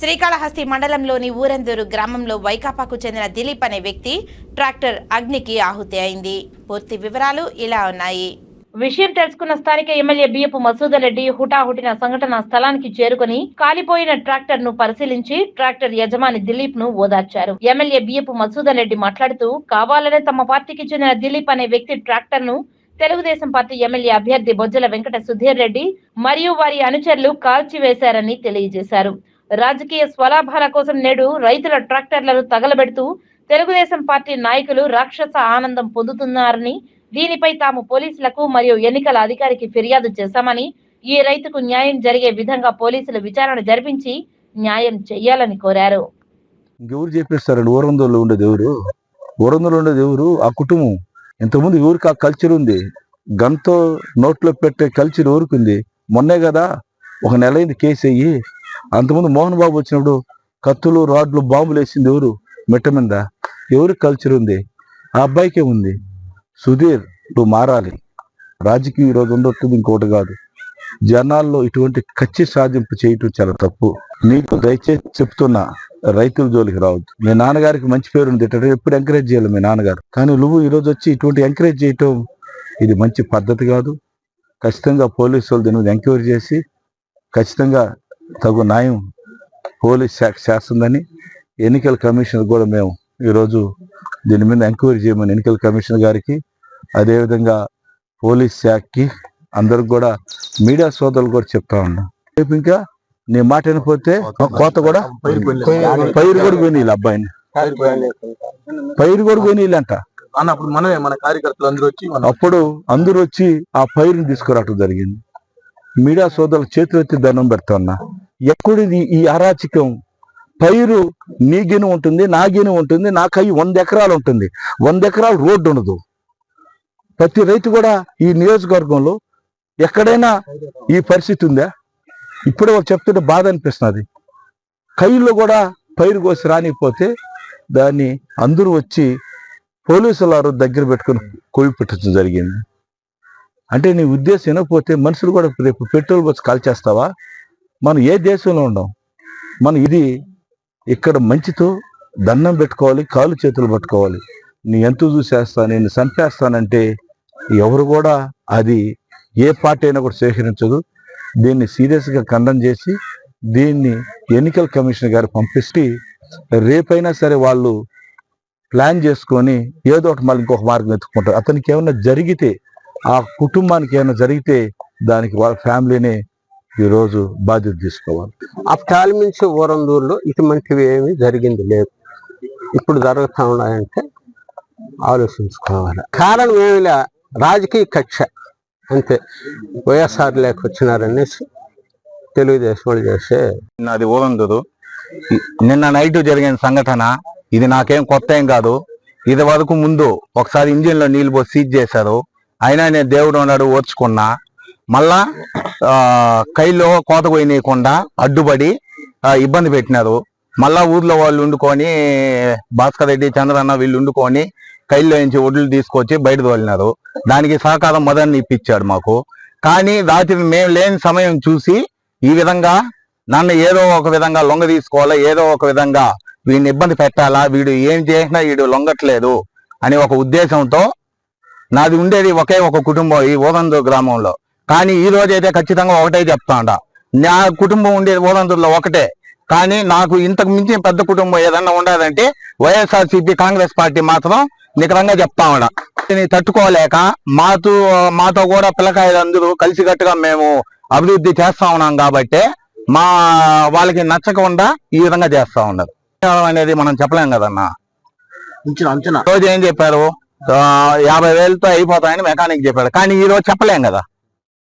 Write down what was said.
శ్రీకాళహస్తి మండలంలోని ఊరందూరు గ్రామంలో వైకాపాకు చెందిన దిలీప్ అనే వ్యక్తి ట్రాక్టర్ అగ్నికి ఆహుతి అయింది. పూర్తి వివరాలు ఇలా ఉన్నాయి. విషయం తెలుసుకున్న స్థానిక ఎమ్మెల్యే బియ్యపు మసూదరెడ్డి హుటాహుటిన సంఘటన స్థలానికి చేరుకుని కాలిపోయిన ట్రాక్టర్ను పరిశీలించి ట్రాక్టర్ యజమాని దిలీప్ను ఓదార్చారు. ఎమ్మెల్యే బియ్యపు మసూదరెడ్డి మాట్లాడుతూ కావాలనే తమ పార్టీకి చెందిన దిలీప్ అనే వ్యక్తి ట్రాక్టర్ను తెలుగుదేశం పార్టీ ఎమ్మెల్యే అభ్యర్థి బొజ్జల వెంకట సుధీర్ రెడ్డి మరియు వారి అనుచరులు కాల్చివేశారని తెలియజేశారు. రాజకీయ స్వలాభాల కోసం నేడు రైతుల ట్రాక్టర్లను తగలబెడుతూ తెలుగుదేశం పార్టీ నాయకులు రాక్షస ఆనందం పొందుతున్నారని దీనిపై తాము పోలీసులకు మరియు ఎన్నికల అధికారికి ఫిర్యాదు చేశామని ఈ రైతుకు న్యాయం జరిగే విధంగా పోలీసులు విచారణ జరిపించి న్యాయం చేయాలని కోరారు. ఎవరు చెప్పేస్తారండి ఊరందోళ్ళు ఉండేది ఎవరు ఊరందోళ్ళు ఉండేది ఎవరు ఆ కుటుంబం. ఇంతకుముందు ఎవరికి ఆ కల్చర్ ఉంది? గంతో నోట్లో పెట్టే కల్చర్ ఎవరికి ఉంది? మొన్నే కదా ఒక నెల అయింది కేసు అయ్యి. అంతకుముందు మోహన్ బాబు వచ్చినప్పుడు కత్తులు రాడ్లు బాంబులు వేసింది ఎవరు? మిట్ట మీద. ఎవరి కల్చర్ ఉంది? ఆ అబ్బాయికే ఉంది. సుధీర్ నువ్వు మారాలి. రాజకీయం ఈరోజు ఉండొస్తుంది ఇంకోటి కాదు. జనాల్లో ఇటువంటి కచ్చి సాధింపు చేయటం చాలా తప్పు. నీకు దయచేసి చెప్తున్నా రైతుల జోలికి రావద్దు. మీ నాన్నగారికి మంచి పేరు ఉంది ఎప్పుడు ఎంకరేజ్ చేయాలి మీ నాన్నగారు? కానీ నువ్వు ఈరోజు వచ్చి ఇటువంటి ఎంకరేజ్ చేయటం ఇది మంచి పద్ధతి కాదు. ఖచ్చితంగా పోలీసు వాళ్ళు దీని ఎంక్వైరీ చేసి ఖచ్చితంగా తగు న్యాయం పోలీస్ శాఖ చేస్తుందని ఎన్నికల కమిషన్ కూడా మేము ఈరోజు దీని మీద ఎంక్వైరీ చేయమని ఎన్నికల కమిషనర్ గారికి అదేవిధంగా పోలీస్ శాఖకి అందరికి కూడా మీడియా సోదరులు కూడా చెప్తా ఉన్నాం. రేపు ఇంకా నీ మాట వినకపోతే కోత కూడా పైరు కూడా పోయినాయి అబ్బాయిని. పైరు కూడా అన్న అప్పుడు మనమే మన కార్యకర్తలు అందరూ వచ్చి అప్పుడు అందరూ వచ్చి ఆ పైరుని తీసుకురావటం జరిగింది. మీడియా సోదరుల చేతులు ఎత్తి దండం పెడతా ఎక్కడిది ఈ అరాచకం? పైరు నీ గిని ఉంటుంది నా గిని ఉంటుంది నా కయ్యి వంద ఎకరాలు ఉంటుంది. వంద ఎకరాలు రోడ్డు ఉండదు. ప్రతి రైతు కూడా ఈ నియోజకవర్గంలో ఎక్కడైనా ఈ పరిస్థితి ఉందా? ఇప్పుడు వాళ్ళు చెప్తుంటే బాధ అనిపిస్తున్నది. కయ్యిలో కూడా పైరు కోసి రానిపోతే దాన్ని అందరూ వచ్చి పోలీసుల దగ్గర పెట్టుకుని కోవి పెట్టడం జరిగింది. అంటే నీ ఉద్దేశం వినకపోతే మనుషులు కూడా రేపు పెట్రోల్ బస్ కాల్చేస్తావా మనం ఏ దేశంలో ఉండం మనం ఇది ఇక్కడ మంచితో దండం పెట్టుకోవాలి కాలు చేతులు పట్టుకోవాలి. నీ ఎంత చూసేస్తా నేను చంపేస్తానంటే ఎవరు కూడా అది ఏ పార్టీ అయినా కూడా స్వీకరించదు. దీన్ని సీరియస్గా ఖండన చేసి దీన్ని ఎన్నికల కమిషన్ గారు పంపిస్తే రేపైనా సరే వాళ్ళు ప్లాన్ చేసుకొని ఏదో ఒకటి మళ్ళీ ఇంకొక మార్గం ఎత్తుకుంటారు అతనికి ఏమైనా జరిగితే ఆ కుటుంబానికి ఏమైనా జరిగితే దానికి వాళ్ళ ఫ్యామిలీనే ఈరోజు బాధ్యత తీసుకోవాలి. అప్టాలిమించి ఊరందూరులో ఇటువంటివి ఏమీ జరిగింది లేదు. ఇప్పుడు జరుగుతూ ఉన్నాయంటే ఆలోచించుకోవాలి. కారణం ఏమి లే రాజకీయ కక్ష. అంతే. వైఎస్ఆర్ లేక వచ్చినారనేసి తెలుగుదేశం వాళ్ళు చేసే నాది ఊరందరు నిన్న నైట్ జరిగిన సంఘటన ఇది నాకేం కొత్త ఏం కాదు. ఇది వరకు ముందు ఒకసారి ఇంజిన్లో నీళ్ళు పోసి సీజ్ చేశారు. అయినా నేను దేవుడు ఉన్నాడు ఓర్చుకున్నా. మళ్ళా కైలో కోత పోయినీయకుండా అడ్డుపడి ఇబ్బంది పెట్టినారు. మళ్ళా ఊర్లో వాళ్ళు వండుకొని భాస్కర్ రెడ్డి చంద్రన్న వీళ్ళు వండుకొని కైల్లో నుంచి ఒడ్లు తీసుకొచ్చి బయట తోలినారు. దానికి సహకారం మదన్ ఇప్పించాడు మాకు. కానీ రాత్రి మేము లేని సమయం చూసి ఈ విధంగా నన్ను ఏదో ఒక విధంగా లొంగ తీసుకోవాలా ఏదో ఒక విధంగా వీడిని ఇబ్బంది పెట్టాలా వీడు ఏం చేసినా వీడు లొంగట్లేదు అనే ఒక ఉద్దేశంతో నాది ఉండేది ఒకే ఒక కుటుంబం ఈ ఓదందూరు గ్రామంలో. కానీ ఈ రోజు అయితే ఖచ్చితంగా ఒకటే చెప్తాండ. నా కుటుంబం ఉండేది ఓదందూరులో ఒకటే. కానీ నాకు ఇంతకు మించి పెద్ద కుటుంబం ఏదన్నా ఉండదంటే వైఎస్ఆర్సీపీ కాంగ్రెస్ పార్టీ మాత్రం నికరంగా చెప్తా ఉండ దీన్ని తట్టుకోలేక మాతో మాతో కూడా పిల్లకాయలు అందరూ కలిసికట్టుగా మేము అభివృద్ధి చేస్తా ఉన్నాం కాబట్టి మా వాళ్ళకి నచ్చకుండా ఈ విధంగా చేస్తా ఉన్నారు. అనేది మనం చెప్పలేం కదన్నా. రోజు ఏం చెప్పారు? యాభై వేలతో అయిపోతాయని మెకానిక్ చెప్పాడు. కానీ ఈ రోజు చెప్పలేం కదా.